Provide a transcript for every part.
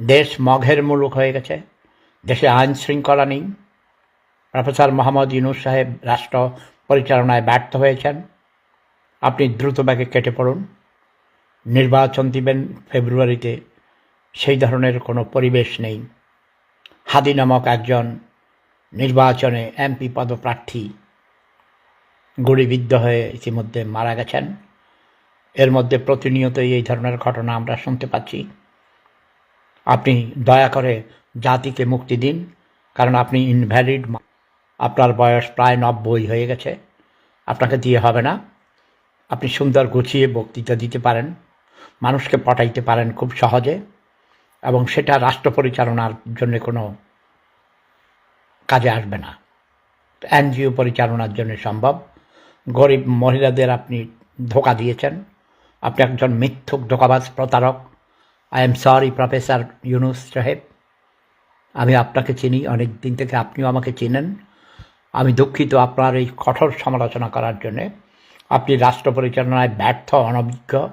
দেশ মঘের মুলুক হয়ে গেছে। দেশে আইন শৃঙ্খলা নেই। প্রফেসর মোহাম্মদ ইউনুস সাহেব রাষ্ট্র পরিচালনায় ব্যর্থ হয়েছেন। আপনি দ্রুত ব্যাগে কেটে পড়ুন। নির্বাচন দিবেন ফেব্রুয়ারিতে। সেই ধরনের কোনো পরিবেশ নেই। হাদি নামক একজন নির্বাচনে এমপি পদপ্রার্থী গুলিবিদ্ধ হয়ে ইতিমধ্যে মারা গেছেন। এর মধ্যে প্রতিনিয়তই এই ধরনের ঘটনা আমরা শুনতে পাচ্ছি। আপনি দয়া করে জাতিকে মুক্তি দিন, কারণ আপনি ইনভ্যালিড আপনার বয়স প্রায় নব্বই হয়ে গেছে। আপনাকে দিয়ে হবে না। আপনি সুন্দর গুছিয়ে বক্তৃতা দিতে পারেন, মানুষকে পটাইতে পারেন খুব সহজে, এবং সেটা রাষ্ট্র পরিচালনার জন্য কোনো কাজে আসবে না। এনজিও পরিচালনার জন্য সম্ভব। গরিব মহিলাদের আপনি ধোকা দিয়েছেন। আপনি একজন মিথ্যুক ধোকাবাজ প্রতারক। I am sorry professor Yunus সাহেব আমি আপনাকে চিনি, অনেক দিন থেকে আপনিও আমাকে চিনেন। আমি দুঃখিত আপনার এই কঠোর সমালোচনা করার জন্যে। আপনি রাষ্ট্র পরিচালনায় ব্যর্থ, অনভিজ্ঞ।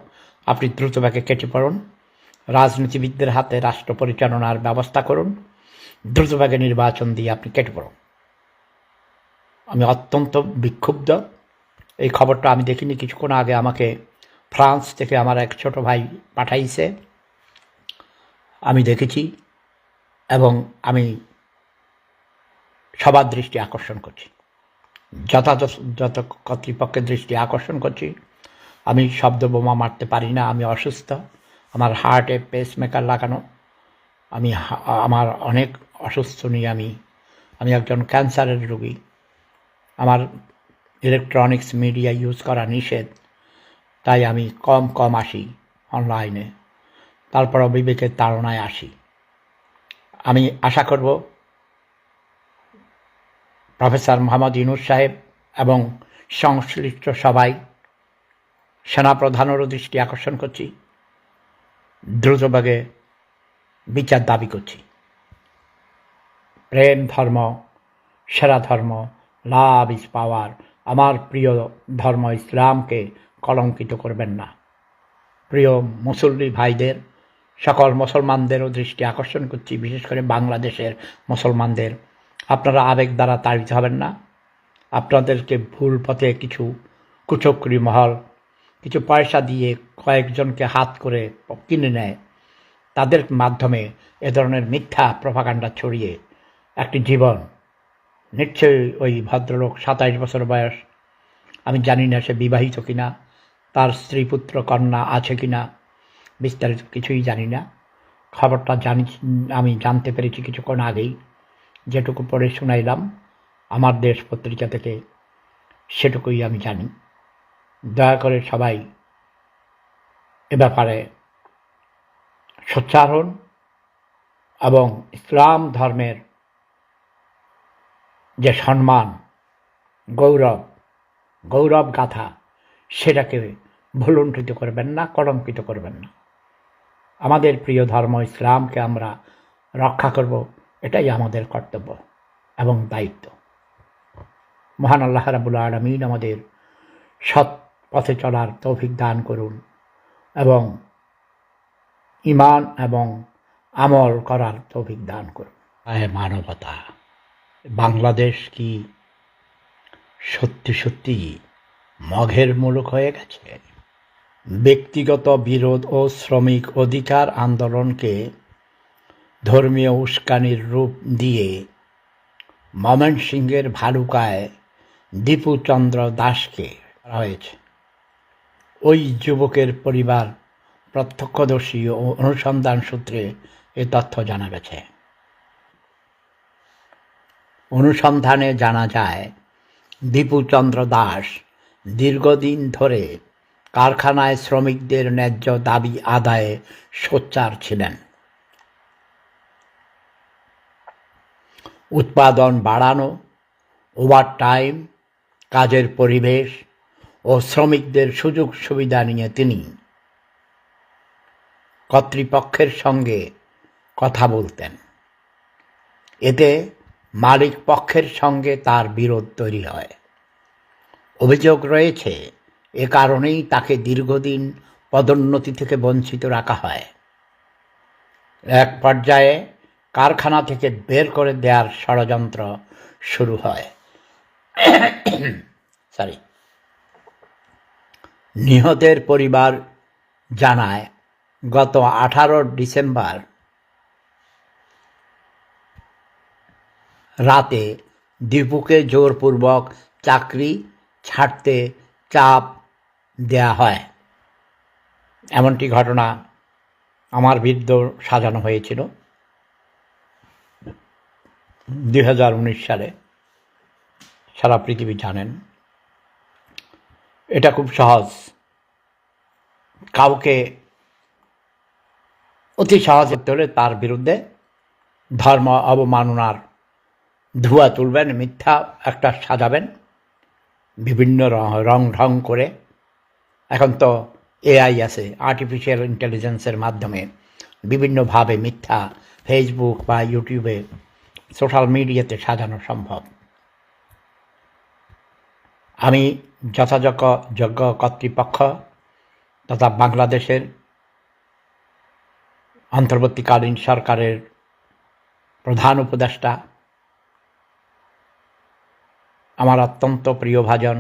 আপনি দ্রুতভাবে কেটে পড়ুন। রাজনীতিবিদদের হাতে রাষ্ট্র পরিচালনার ব্যবস্থা করুন। দ্রুতভাবে নির্বাচন দিয়ে আপনি কেটে পড়ুন। আমি অত্যন্ত বিক্ষুব্ধ। এই খবরটা আমি দেখিনি, কিছুক্ষণ আগে আমাকে ফ্রান্স থেকে আমার এক ছোট ভাই পাঠাইছে। আমি দেখেছি এবং আমি সবার দৃষ্টি আকর্ষণ করছি। যথাযথ, যত কর্তৃপক্ষের দৃষ্টি আকর্ষণ করছি। আমি শব্দ বোমা মারতে পারি না, আমি অসুস্থ, আমার হার্টে পেসমেকার লাগানো, আমি আমার অনেক অসুস্থ নিয়ে আমি আমি একজন ক্যান্সারের রোগী। আমার ইলেকট্রনিক্স মিডিয়া ইউজ করা নিষেধ, তাই আমি কম কম আসি অনলাইনে তারপরও বিবেকের তাড়নায় আসি। আমি আশা করব প্রফেসর মোহাম্মদ ইউনুস সাহেব এবং সংশ্লিষ্ট সবাই সেনাপ্রধানেরও দৃষ্টি আকর্ষণ করছি দ্রুতভাবে বিচার দাবি করছি। প্রেম ধর্ম, সেরা ধর্ম, লাভ ইজ পাওয়ার। আমার প্রিয় ধর্ম ইসলামকে কলঙ্কিত করবেন না। প্রিয় মুসল্লি ভাইদের সকল মুসলমানদেরও দৃষ্টি আকর্ষণ করছি, বিশেষ করে বাংলাদেশের মুসলমানদের। আপনারা আবেগ দ্বারা তাড়িত হবেন না। আপনাদেরকে ভুল পথে কিছু কুচক্রি মহল, কিছু পয়সা দিয়ে কয়েকজনকে হাত করে কিনে নেয়। তাদের মাধ্যমে এ ধরনের মিথ্যা প্রভাকাণ্ডা ছড়িয়ে একটি জীবন। নিশ্চয়ই ওই ভদ্রলোক সাতাইশ বছর বয়স। আমি জানি না সে বিবাহিত কিনা, তার স্ত্রী পুত্র কন্যা আছে কিনা। বিস্তারিত কিছুই জানি না। খবরটা জানি আমি জানতে পেরেছি কিছুক্ষণ আগেই। যেটুকু পড়ে শুনাইলাম, আমার দেশ পত্রিকা থেকে সেটুকুই আমি জানি। দয়া করে সবাই এ ব্যাপারে সোচ্চার হন এবং ইসলাম ধর্মের যে সম্মান, গৌরব গৌরব গাথা, সেটাকে ভুলুণ্ঠিত করবেন না, কলঙ্কিত করবেন না। আমাদের প্রিয় ধর্ম ইসলামকে আমরা রক্ষা করব, এটাই আমাদের কর্তব্য এবং দায়িত্ব। মহান আল্লাহ রাবুল আলমিন আমাদের সৎ পথে চলার তৌফিক দান করুন এবং ইমান এবং আমল করার তৌফিক দান করুন। আয় মানবতা, বাংলাদেশ কি সত্যি সত্যি মঘের মূলক হয়ে গেছে? ব্যক্তিগত বিরোধ ও শ্রমিক অধিকার আন্দোলনকে ধর্মীয় উস্কানির রূপ দিয়ে ময়মনসিংহের ভালুকায় দীপুচন্দ্র দাসকে হয়েছে। ওই যুবকের পরিবার প্রত্যক্ষদর্শী ও অনুসন্ধান সূত্রে এ তথ্য জানা গেছে। অনুসন্ধানে জানা যায়, দীপুচন্দ্র দাস দীর্ঘদিন ধরে কারখানায় শ্রমিকদের ন্যায্য দাবি আদায়ে সোচ্চার ছিলেন। উৎপাদন বাড়ানো ওভার টাইম কাজের পরিবেশ ও শ্রমিকদের সুযোগ সুবিধা নিয়ে তিনি কর্তৃপক্ষের সঙ্গে কথা বলতেন। এতে মালিক পক্ষের সঙ্গে তার বিরোধ তৈরি হয়। অভিযোগ রয়েছে এ কারণেই তাকে দীর্ঘদিন পদোন্নতি থেকে বঞ্চিত রাখা হয়। এক পর্যায়ে কারখানা থেকে বের করে দেওয়ার ষড়যন্ত্র শুরু হয়। সরি নিহতের পরিবার জানায়, গত আঠারো ডিসেম্বর রাতে দীপুকে জোরপূর্বক চাকরি ছাড়তে চাপ দেয়া হয়। এমনটি ঘটনা আমার বিরুদ্ধে সাজানো হয়েছিল। উনিশ সালে সারা পৃথিবী জানেন। এটা খুব সহজ। কাউকে অতি সহজ করতে হলে তার বিরুদ্ধে ধর্ম অবমাননার ধোঁয়া তুলবেন, মিথ্যা একটা সাজাবেন, বিভিন্ন রং ঢং করে এখন তো এআই আছে আর্টিফিশিয়াল ইন্টেলিজেন্সের মাধ্যমে বিভিন্নভাবে মিথ্যা ফেসবুক বা ইউটিউবে সোশ্যাল মিডিয়াতে সাজানো সম্ভব। আমি যথাযথ যোগ্য কর্তৃপক্ষ তথা বাংলাদেশের অন্তর্বর্তীকালীন সরকারের প্রধান উপদেষ্টা, আমার অত্যন্ত প্রিয়ভাজন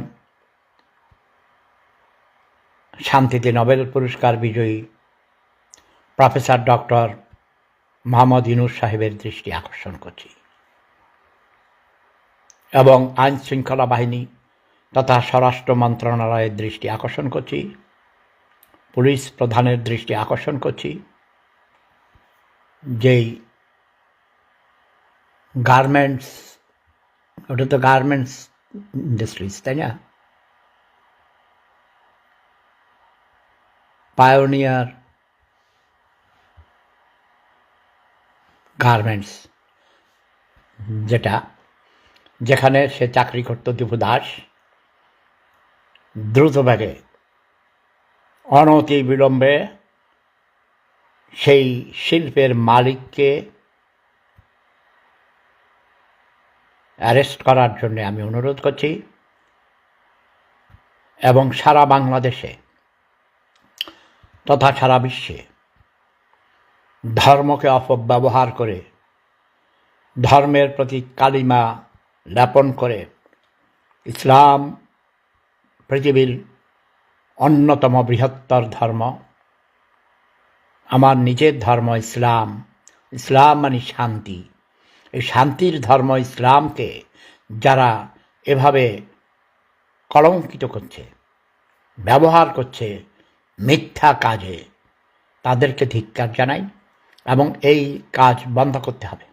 শান্তিতে নোবেল পুরস্কার বিজয়ী প্রফেসর ডক্টর মোহাম্মদ ইনুস সাহেবের দৃষ্টি আকর্ষণ করছি। এবং আইন শৃঙ্খলা বাহিনী তথা স্বরাষ্ট্র মন্ত্রণালয়ের দৃষ্টি আকর্ষণ করছি। পুলিশ প্রধানের দৃষ্টি আকর্ষণ করছি। যেই গার্মেন্টস ওটা তো গার্মেন্টস ইন্ডাস্ট্রিজ তাই না? পায়োনিয়ার গার্মেন্টস যেটা যেখানে সে চাকরি করত দীপু দাস দ্রুতবেগে অনতি বিলম্বে সেই শিল্পের মালিককে অ্যারেস্ট করার জন্য আমি অনুরোধ করছি এবং সারা বাংলাদেশে তথা সারা বিশ্বে। ধর্মকে অপব্যবহার করে, ধর্মের প্রতি কালিমা লেপন করে ইসলাম পৃথিবীর অন্যতম বৃহত্তর ধর্ম। আমার নিজের ধর্ম ইসলাম ইসলাম মানে শান্তি। এই শান্তির ধর্ম ইসলামকে যারা এভাবে কলঙ্কিত করছে, ব্যবহার করছে মিথ্যা কাজে তাদেরকে ধিক্কার জানাই এবং এই কাজ বন্ধ করতে হবে।